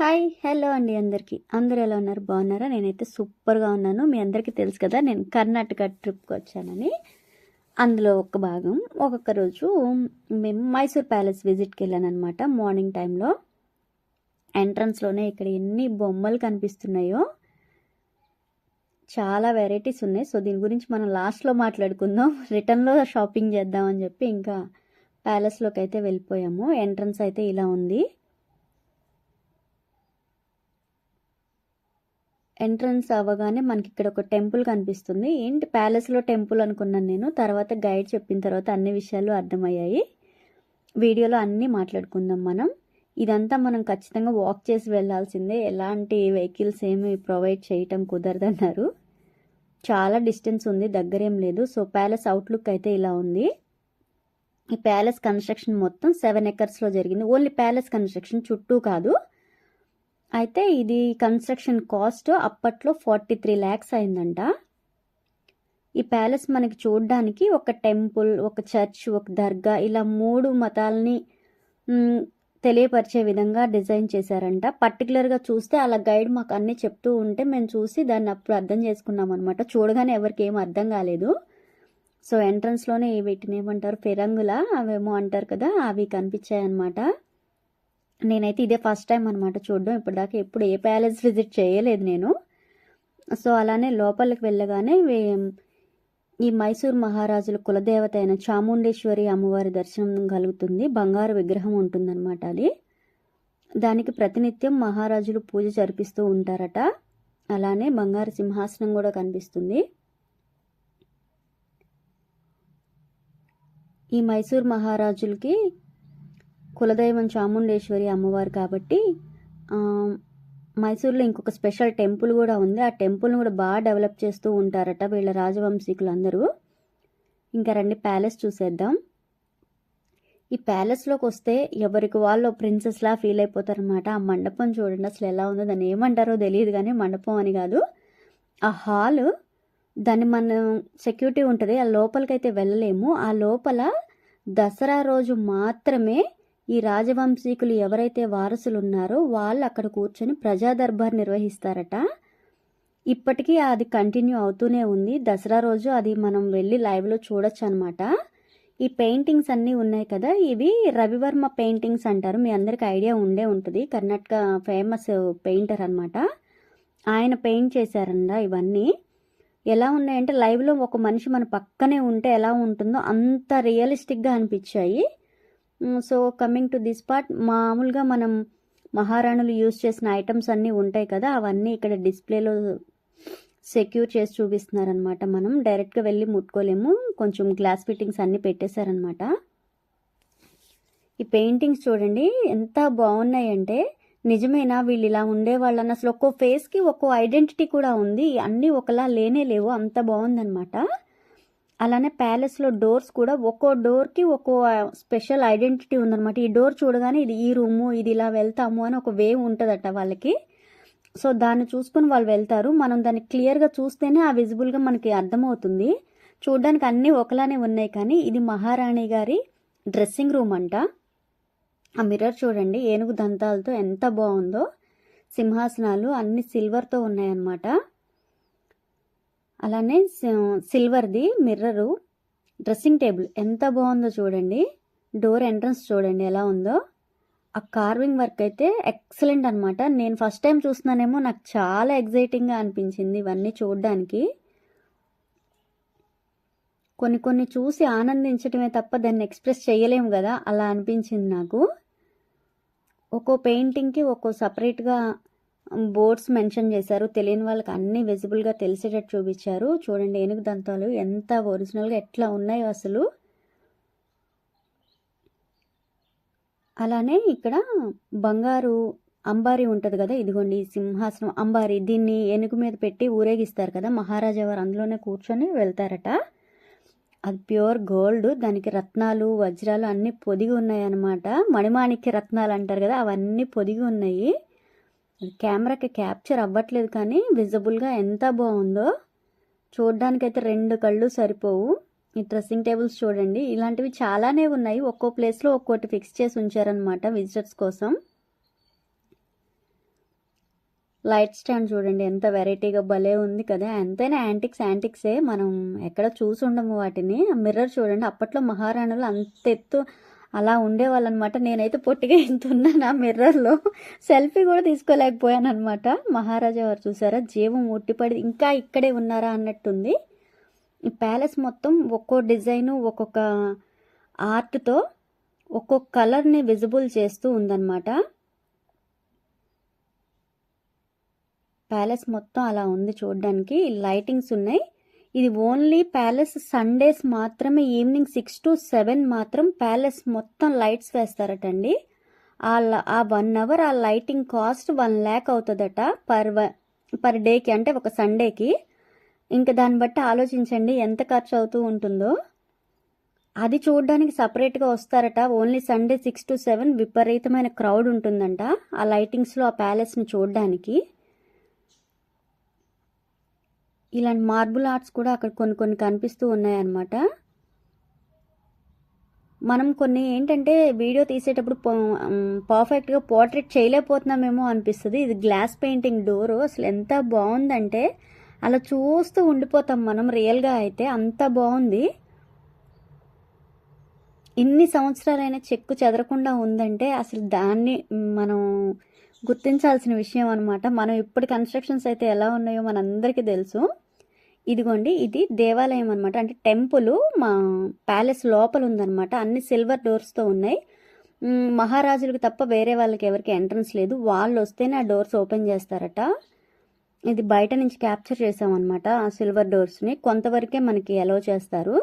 Hi hello అండి అందరికీ. అందరూ ఎలా ఉన్నారు? బాగున్నారా? నేనైతే సూపర్గా ఉన్నాను. మీ అందరికీ తెలుసు కదా నేను కర్ణాటక ట్రిప్కి వచ్చానని. అందులో ఒక భాగం. ఒక్కొక్క రోజు మేము మైసూర్ ప్యాలెస్ విజిట్కి వెళ్ళాను అనమాట మార్నింగ్ టైంలో. ఎంట్రన్స్లోనే ఇక్కడ ఎన్ని బొమ్మలు కనిపిస్తున్నాయో. చాలా వెరైటీస్ ఉన్నాయి. సో దీని గురించి మనం లాస్ట్లో మాట్లాడుకుందాం. రిటర్న్లో షాపింగ్ చేద్దామని చెప్పి ఇంకా ప్యాలెస్లోకి అయితే వెళ్ళిపోయాము. ఎంట్రన్స్ అయితే ఇలా ఉంది. ఎంట్రన్స్ అవ్వగానే మనకి ఇక్కడ ఒక టెంపుల్ కనిపిస్తుంది. ఏంటి ప్యాలెస్లో టెంపుల్ అనుకున్నాను నేను. తర్వాత గైడ్ చెప్పిన తర్వాత అన్ని విషయాలు అర్థమయ్యాయి. వీడియోలో అన్నీ మాట్లాడుకుందాం మనం. ఇదంతా మనం ఖచ్చితంగా వాక్ చేసి వెళ్ళాల్సిందే. ఎలాంటి వెహికల్స్ ఏమి ప్రొవైడ్ చేయటం కుదరదన్నారు. చాలా డిస్టెన్స్ ఉంది దగ్గరేం లేదు. సో ప్యాలెస్ అవుట్లుక్ అయితే ఇలా ఉంది. ఈ ప్యాలెస్ కన్స్ట్రక్షన్ మొత్తం సెవెన్ ఎకర్స్లో జరిగింది. ఓన్లీ ప్యాలెస్ కన్స్ట్రక్షన్ చుట్టూ కాదు. అయితే ఇది కన్స్ట్రక్షన్ కాస్ట్ అప్పట్లో ఫార్టీ త్రీ ల్యాక్స్ అయిందంట. ఈ ప్యాలెస్ మనకి చూడడానికి ఒక టెంపుల్ ఒక చర్చ్ ఒక దర్గా ఇలా మూడు మతాలని తెలియపరిచే విధంగా డిజైన్ చేశారంట. పర్టికులర్గా చూస్తే అలా గైడ్ మాకు అన్నీ చెప్తూ ఉంటే మేము చూసి దాన్ని అప్పుడు అర్థం చేసుకున్నాం అనమాట చూడగానే ఎవరికి ఏం అర్థం కాలేదు. సో ఎంట్రన్స్లోనే వీటిని ఏమంటారు? ఫిరంగుల అవేమో అంటారు కదా అవి కనిపించాయి అనమాట నేనైతే ఇదే ఫస్ట్ టైం అనమాట చూడడం. ఇప్పటిదాకా ఎప్పుడు ఏ ప్యాలెస్ విజిట్ చేయలేదు నేను. సో అలానే లోపలికి వెళ్ళగానే ఈ మైసూర్ మహారాజుల కులదేవత అయిన చాముండేశ్వరి అమ్మవారి దర్శనం కలుగుతుంది. బంగారు విగ్రహం ఉంటుందన్నమాట అది. దానికి ప్రతినిత్యం మహారాజులు పూజ జరిపిస్తూ ఉంటారట. అలానే బంగారు సింహాసనం కూడా కనిపిస్తుంది. ఈ మైసూర్ మహారాజులకి కులదైవం చాముండేశ్వరి అమ్మవారు కాబట్టి మైసూర్లో ఇంకొక స్పెషల్ టెంపుల్ కూడా ఉంది. ఆ టెంపుల్ని కూడా బాగా డెవలప్ చేస్తూ ఉంటారట వీళ్ళ రాజవంశీకులు అందరూ ఇంకా రండి ప్యాలెస్ చూసేద్దాం. ఈ ప్యాలెస్లోకి వస్తే ఎవరికి వాళ్ళు ప్రిన్సెస్లా ఫీల్ అయిపోతారనమాట ఆ మండపం చూడండి అసలు ఎలా ఉందో దాన్ని ఏమంటారో తెలియదు కానీ మండపం అని కాదు. ఆ హాల్ దాన్ని మనం సెక్యూరిటీ ఉంటుంది ఆ లోపలికైతే వెళ్ళలేము. ఆ లోపల దసరా రోజు మాత్రమే ఈ రాజవంశీకులు ఎవరైతే వారసులు ఉన్నారో వాళ్ళు అక్కడ కూర్చొని ప్రజా దర్బార్ నిర్వహిస్తారట. ఇప్పటికీ అది కంటిన్యూ అవుతూనే ఉంది. దసరా రోజు అది మనం వెళ్ళి లైవ్లో చూడొచ్చు అనమాట ఈ పెయింటింగ్స్ అన్నీ ఉన్నాయి కదా ఇవి రవివర్మ పెయింటింగ్స్ అంటారు. మీ అందరికి ఐడియా ఉండే ఉంటుంది. కర్ణాటక ఫేమస్ పెయింటర్ అనమాట ఆయన పెయింట్ చేశారంట ఇవన్నీ. ఎలా ఉన్నాయంటే లైవ్లో ఒక మనిషి మన పక్కనే ఉంటే ఎలా ఉంటుందో అంత రియలిస్టిక్గా అనిపించాయి. So coming to this part మామూలుగా మనం మహారాణులు యూజ్ చేసిన ఐటమ్స్ అన్నీ ఉంటాయి కదా అవన్నీ ఇక్కడ డిస్ప్లేలో సెక్యూర్ చేసి చూపిస్తున్నారనమాట మనం. డైరెక్ట్గా వెళ్ళి ముట్టుకోలేము. కొంచెం గ్లాస్ ఫిట్టింగ్స్ అన్నీ పెట్టేశారనమాట ఈ పెయింటింగ్స్ చూడండి ఎంత బాగున్నాయంటే నిజమేనా వీళ్ళు ఇలా ఉండేవాళ్ళని? అసలు ఒక్కో ఫేస్కి ఒక్కో ఐడెంటిటీ కూడా ఉంది. అన్నీ ఒకలా లేనే లేవు. అంత బాగుందనమాట అలానే ప్యాలెస్లో డోర్స్ కూడా ఒక్కో డోర్కి ఒక్కో స్పెషల్ ఐడెంటిటీ ఉందన్నమాట. ఈ డోర్ చూడగానే ఇది ఈ రూము ఇది ఇలా వెళ్తాము అని ఒక వే ఉంటుందట వాళ్ళకి. సో దాన్ని చూసుకొని వాళ్ళు వెళ్తారు. మనం దాన్ని క్లియర్గా చూస్తేనే ఆ విజిబుల్గా మనకి అర్థమవుతుంది. చూడడానికి అన్నీ ఒకలానే ఉన్నాయి కానీ ఇది మహారాణి గారి డ్రెస్సింగ్ రూమ్ అంట. ఆ మిర్రర్ చూడండి ఏనుగు దంతాలతో ఎంత బాగుందో. సింహాసనాలు అన్ని సిల్వర్తో ఉన్నాయన్నమాట. అలానే సిల్వర్ది మిర్రరు డ్రెస్సింగ్ టేబుల్ ఎంత బాగుందో చూడండి. డోర్ ఎంట్రన్స్ చూడండి ఎలా ఉందో. ఆ కార్వింగ్ వర్క్ అయితే ఎక్సలెంట్ అనమాట నేను ఫస్ట్ టైం చూస్తున్నానేమో నాకు చాలా ఎగ్జైటింగ్గా అనిపించింది ఇవన్నీ చూడడానికి. కొన్ని కొన్ని చూసి ఆనందించడమే తప్ప దాన్ని ఎక్స్ప్రెస్ చేయలేము కదా అలా అనిపించింది నాకు. ఒక్కో పెయింటింగ్కి ఒక్కో సపరేట్గా బోర్డ్స్ మెన్షన్ చేశారు. తెలియని వాళ్ళకి అన్నీ విజిబుల్గా తెలిసేటట్టు చూపించారు. చూడండి ఏనుగు దంతాలు ఎంత ఒరిజినల్గా ఎట్లా ఉన్నాయో అసలు. అలానే ఇక్కడ బంగారు అంబారి ఉంటుంది కదా ఇదిగోండి సింహాసనం అంబారి. దీన్ని ఏనుగు మీద పెట్టి ఊరేగిస్తారు కదా మహారాజా వారు అందులోనే కూర్చొని వెళ్తారట. అది ప్యూర్ గోల్డ్ దానికి రత్నాలు వజ్రాలు అన్నీ పొదిగి ఉన్నాయి అనమాట మణిమాణిక్య రత్నాలు అంటారు కదా అవన్నీ పొదిగి ఉన్నాయి. కెమెరాకి క్యాప్చర్ అవ్వట్లేదు కానీ విజిబుల్గా ఎంత బాగుందో చూడ్డానికైతే రెండు కళ్ళు సరిపోవు. ఈ డ్రెస్సింగ్ టేబుల్స్ చూడండి. ఇలాంటివి చాలానే ఉన్నాయి. ఒక్కో ప్లేస్లో ఒక్కోటి ఫిక్స్ చేసి ఉంచారనమాట విజిటర్స్ కోసం. లైట్ స్టాండ్ చూడండి. ఎంత వెరైటీగా భలే ఉంది కదా. ఎంతైనా యాంటిక్స్ యాంటిక్సే. మనం ఎక్కడ చూసి ఉండము వాటిని. మిర్రర్ చూడండి. అప్పట్లో మహారాణులు అంత ఎత్తు అలా ఉండేవాళ్ళనమాట. నేనైతే పొట్టిగా ఇంత ఉన్నాను ఆ మిర్రర్లో. సెల్ఫీ కూడా తీసుకోలేకపోయాను అనమాట మహారాజా వారు చూసారా? జీవం ఒట్టిపడి ఇంకా ఇక్కడే ఉన్నారా అన్నట్టుంది. ఈ ప్యాలెస్ మొత్తం ఒక్కో డిజైను ఒక్కొక్క ఆర్ట్తో ఒక్కొక్క కలర్ని విజిబుల్ చేస్తూ ఉందన్నమాట ప్యాలెస్ మొత్తం అలా ఉంది చూడడానికి. లైటింగ్స్ ఉన్నాయి. ఇది ఓన్లీ ప్యాలెస్ సండేస్ మాత్రమే ఈవినింగ్ సిక్స్ టు సెవెన్ మాత్రం ప్యాలెస్ మొత్తం లైట్స్ వేస్తారటండి. ఆ ఆ వన్ అవర్ ఆ లైటింగ్ కాస్ట్ వన్ ల్యాక్ అవుతుందట పర్ వ- పర్ డేకి అంటే ఒక సండేకి. ఇంకా దాన్ని బట్టి ఆలోచించండి ఎంత ఖర్చు అవుతూ ఉంటుందో. అది చూడడానికి సపరేట్గా వస్తారట. Only Sunday six to seven విపరీతమైన క్రౌడ్ ఉంటుందంట ఆ లైటింగ్స్లో ఆ ప్యాలెస్ని చూడడానికి. ఇలాంటి మార్బుల్ ఆర్ట్స్ కూడా అక్కడ కొన్ని కొన్ని కనిపిస్తూ ఉన్నాయన్నమాట. మనం కొన్ని ఏంటంటే వీడియో తీసేటప్పుడు పర్ఫెక్ట్గా పోర్ట్రేట్ చేయలేకపోతున్నామేమో అనిపిస్తుంది. ఇది గ్లాస్ పెయింటింగ్ డోరు అసలు ఎంత బాగుందంటే అలా చూస్తూ ఉండిపోతాం మనం రియల్గా అయితే. అంత బాగుంది. ఇన్ని సంవత్సరాలైనా చెక్కు చెదరకుండా ఉందంటే అసలు దాన్ని మనం గుర్తించాల్సిన విషయం అనమాట మనం ఇప్పుడు కన్స్ట్రక్షన్స్ అయితే ఎలా ఉన్నాయో మనందరికీ తెలుసు. ఇదిగోండి ఇది దేవాలయం అనమాట అంటే టెంపుల్ మా ప్యాలెస్ లోపల ఉందన్నమాట. అన్ని సిల్వర్ డోర్స్తో ఉన్నాయి. మహారాజులకు తప్ప వేరే వాళ్ళకి ఎవరికి ఎంట్రన్స్ లేదు. వాళ్ళు వస్తేనే ఆ డోర్స్ ఓపెన్ చేస్తారట. ఇది బయట నుంచి క్యాప్చర్ చేసామన్నమాట ఆ సిల్వర్ డోర్స్ని కొంతవరకే మనకి అలో చేస్తారు.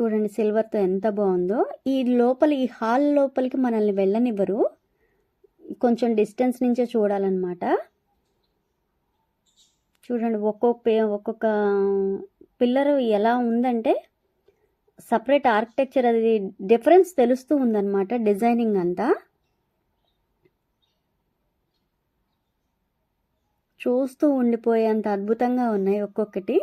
చూడండి సిల్వర్తో ఎంత బాగుందో. ఈ లోపల ఈ హాల్ లోపలికి మనల్ని వెళ్ళనివ్వరు. కొంచెం డిస్టెన్స్ నుంచే చూడాలన్నమాట. చూడండి ఒక్కొక్క పే- ఒక్కొక్క పిల్లర్ ఎలా ఉందంటే సపరేట్ ఆర్కిటెక్చర్ అది డిఫరెన్స్ తెలుస్తూ ఉందన్నమాట డిజైనింగ్ అంతా. చూస్తూ ఉండిపోయేంత అద్భుతంగా ఉన్నాయి ఒక్కొక్కటి.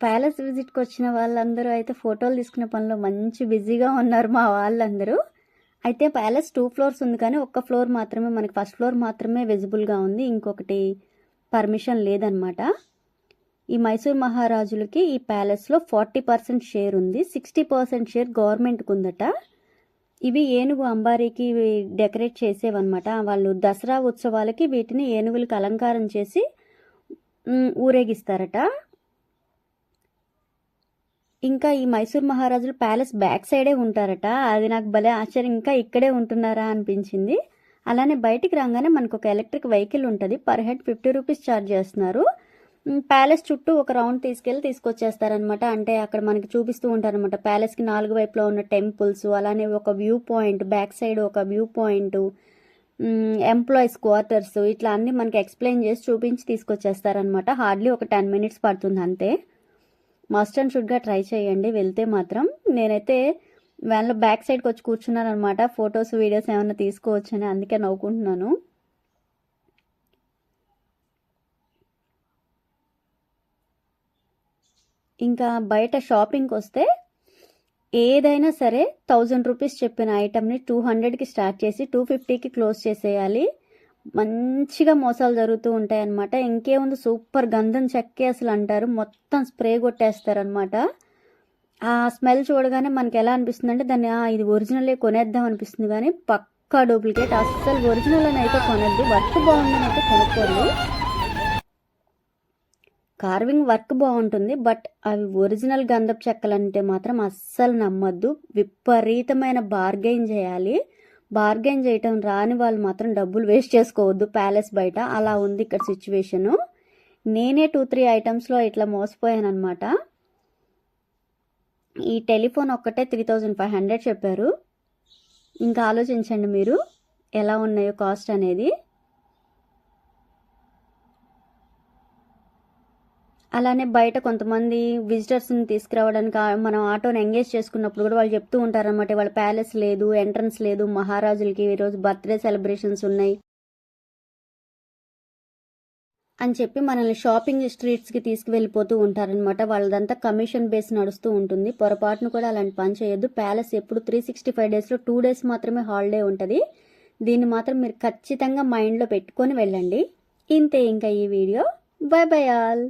ప్యాలెస్ విజిట్కి వచ్చిన వాళ్ళందరూ అయితే ఫోటోలు తీసుకునే పనిలో మంచి బిజీగా ఉన్నారు మా వాళ్ళందరూ. అయితే ప్యాలెస్ టూ ఫ్లోర్స్ ఉంది కానీ ఒక్క ఫ్లోర్ మాత్రమే మనకి ఫస్ట్ ఫ్లోర్ మాత్రమే విజిబుల్గా ఉంది. ఇంకొకటి పర్మిషన్ లేదనమాట ఈ మైసూర్ మహారాజులకి ఈ ప్యాలెస్లో ఫార్టీ పర్సెంట్ షేర్ ఉంది. సిక్స్టీ పర్సెంట్ షేర్ గవర్నమెంట్కి ఉందట. ఇవి ఏనుగు అంబారీకి డెకరేట్ చేసేవన్నమాట. వాళ్ళు దసరా ఉత్సవాలకి వీటిని ఏనుగులకు అలంకారం చేసి ఊరేగిస్తారట. ఇంకా ఈ మైసూర్ మహారాజులు ప్యాలెస్ బ్యాక్ సైడే ఉంటారట. అది నాకు భలే ఆశ్చర్యం. ఇంకా ఇక్కడే ఉంటున్నారా అనిపించింది. అలానే బయటికి రాగానే మనకు ఒక ఎలక్ట్రిక్ వెహికల్ ఉంటుంది. Per head fifty rupees charge చేస్తున్నారు. ప్యాలెస్ చుట్టూ ఒక రౌండ్ తీసుకెళ్ళి తీసుకొచ్చేస్తారనమాట అంటే అక్కడ మనకి చూపిస్తూ ఉంటారనమాట ప్యాలెస్కి నాలుగు వైపులో ఉన్న టెంపుల్స్ అలానే ఒక వ్యూ పాయింట్ బ్యాక్ సైడ్ ఒక వ్యూ పాయింట్ ఎంప్లాయీస్ క్వార్టర్స్ ఇట్లా అన్ని మనకి ఎక్స్ప్లెయిన్ చేసి చూపించి తీసుకొచ్చేస్తారనమాట హార్డ్లీ ఒక టెన్ మినిట్స్ పడుతుంది అంతే. మస్ట్ అండ్ షుడ్గా ట్రై చేయండి. వెళ్తే మాత్రం నేనైతే వ్యాన్లో బ్యాక్ సైడ్కి వచ్చి కూర్చున్నాను అనమాట ఫొటోస్ వీడియోస్ ఏమైనా తీసుకోవచ్చని అందుకే నవ్వుకుంటున్నాను. ఇంకా బయట షాపింగ్కి వస్తే ఏదైనా సరే థౌజండ్ రూపీస్ చెప్పిన ఐటమ్ని టూ హండ్రెడ్కి స్టార్ట్ చేసి టూ ఫిఫ్టీకి క్లోజ్ చేసేయాలి. మంచిగా మోసాలు జరుగుతూ ఉంటాయి అన్నమాట ఇంకేముంది? సూపర్ గంధం చెక్కే అసలు అంటారు. మొత్తం స్ప్రే కొట్టేస్తారనమాట ఆ స్మెల్ చూడగానే మనకి ఎలా అనిపిస్తుంది అంటే దాన్ని ఇది ఒరిజినలే కొనేద్దాం అనిపిస్తుంది కానీ పక్కా డూప్లికేట్. అస్సలు ఒరిజినల్ అని అయితే కొనద్దు. వర్క్ బాగుందని అయితే కొనుక్కోరు. కార్వింగ్ వర్క్ బాగుంటుంది. బట్ అవి ఒరిజినల్ గంధపు చెక్కలు అంటే మాత్రం అస్సలు నమ్మద్దు. విపరీతమైన బార్గెయిన్ చేయాలి. బార్గెన్ చేయటం రాని వాళ్ళు మాత్రం డబ్బులు వేస్ట్ చేసుకోవద్దు. ప్యాలెస్ బయట. అలా ఉంది ఇక్కడ సిచ్యువేషను. నేనే టూ త్రీ ఐటమ్స్లో ఇట్లా మోసపోయాను అనమాట ఈ టెలిఫోన్ ఒక్కటే త్రీ థౌజండ్ ఫైవ్ హండ్రెడ్ చెప్పారు. ఇంకా ఆలోచించండి మీరు ఎలా ఉన్నాయో కాస్ట్ అనేది. అలానే బయట కొంతమంది విజిటర్స్ని తీసుకురావడానికి మనం ఆటోని ఎంగేజ్ చేసుకున్నప్పుడు కూడా వాళ్ళు చెప్తూ ఉంటారనమాట వాళ్ళ ప్యాలెస్ లేదు ఎంట్రన్స్ లేదు మహారాజులకి ఈరోజు బర్త్డే సెలబ్రేషన్స్ ఉన్నాయి. అని చెప్పి మనల్ని షాపింగ్ స్ట్రీట్స్కి తీసుకువెళ్ళిపోతూ ఉంటారనమాట వాళ్ళదంతా కమిషన్ బేస్ నడుస్తూ ఉంటుంది. పొరపాటును కూడా అలాంటి పని చేయొద్దు. ప్యాలెస్ ఎప్పుడు త్రీ సిక్స్టీ ఫైవ్ డేస్లో టూ డేస్ మాత్రమే హాలిడే ఉంటుంది. దీన్ని మాత్రం మీరు ఖచ్చితంగా మైండ్లో పెట్టుకొని వెళ్ళండి. ఇంతే ఇంకా ఈ వీడియో. By by all